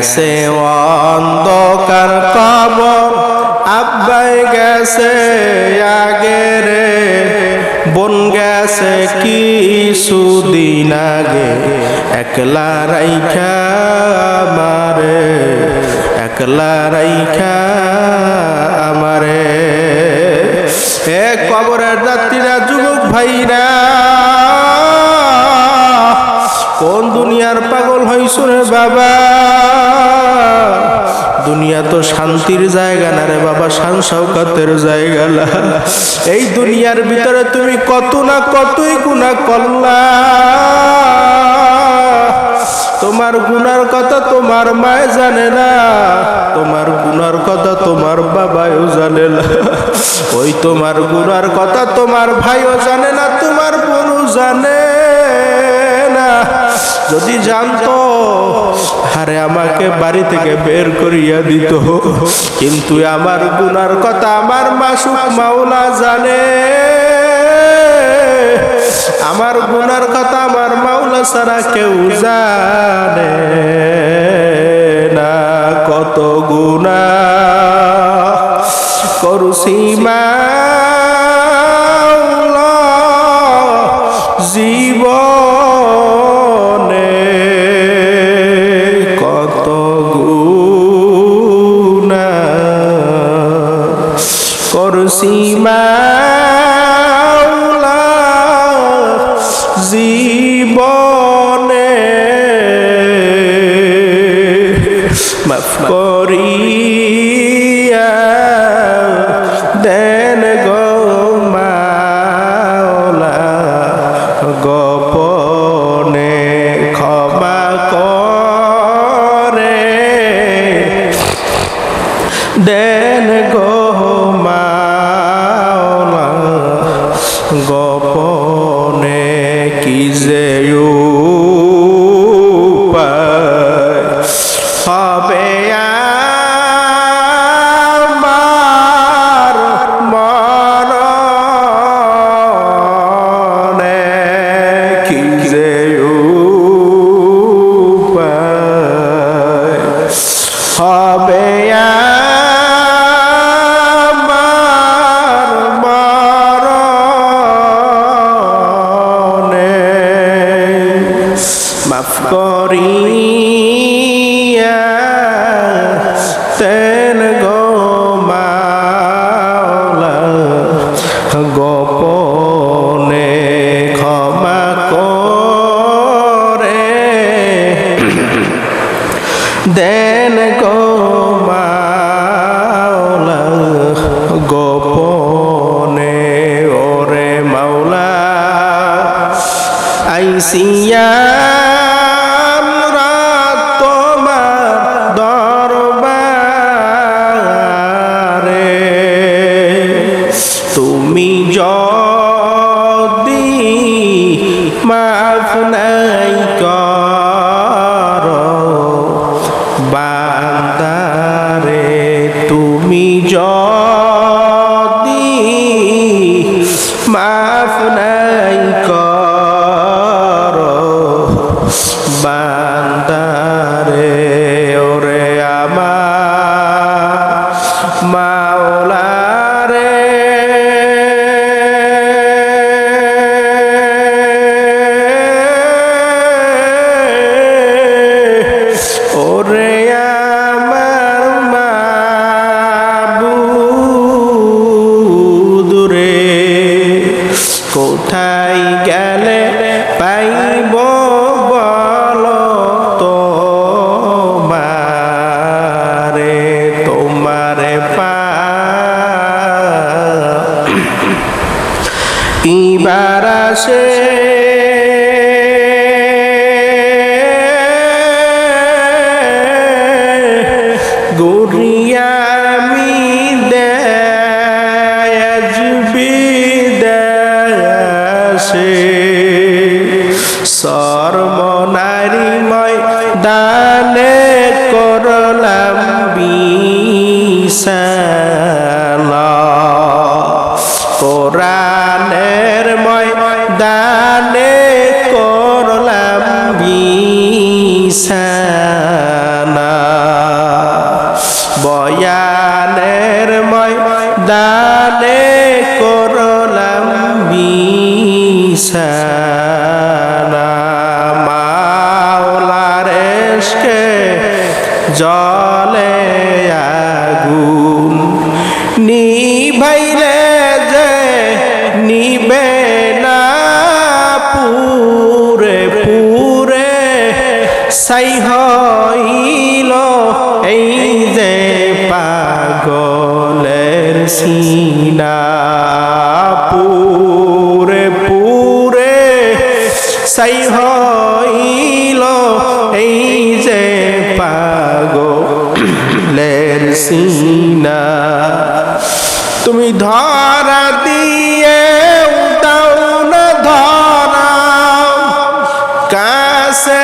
গেছে অন্ধকার কবর, আব্বাই গেছে আগে রে বোন গেছে কিছুদিন আগে। একলা রাইখা আমারে, একলা রাইখা আমারে। এ কবরের যাত্রীরা, যুবক ভাইরা, কোন দুনিয়ার পাগল হইছ রে বাবা? দুনিয়া তো শান্তির জায়গা না রে বাবা, শান শৌকতের জায়গা না। এই দুনিয়ার ভিতরে তুমি কত না কতই গুণা করলা। তোমার গুনার কথা তোমার মায় জানে না, তোমার গুনার কথা তোমার বাবাও জানে না। ওই তোমার গুনার কথা তোমার ভাইও জানে না, তোমার বোনও জানে। যদি জানতো, আরে আমাকে বাড়ি থেকে বের করিয়া দিত। কিন্তু আমার গুনার কথা আমার মাসুক মাওলা জানে। আমার গুনার কথা আমার মাওলা ছাড়া কেউ জানে না কত গুণা করুসি মাওলা মাওলা জীবনে মাফ দেন গো ক্ষমা করে দেন দেন গো মাওলা গোপনে ওরে মাওলা তুমি যদি মাফ নাই মাওলারে। ওরে ইবার আসে। গরিয়ামি দেয়াজবি দেয়াসে সর্বনারীময় দানে করলাম বিশালা বয়ানের ময়দানে করলাম বিছানা জলে আগুন নিভাইলে যে নিবে না পুরে পুরে সাই সাই হইল এই যে পাগো লের সিনা। তুমি ধরা দিয়ে দাও না ধরা। কাছে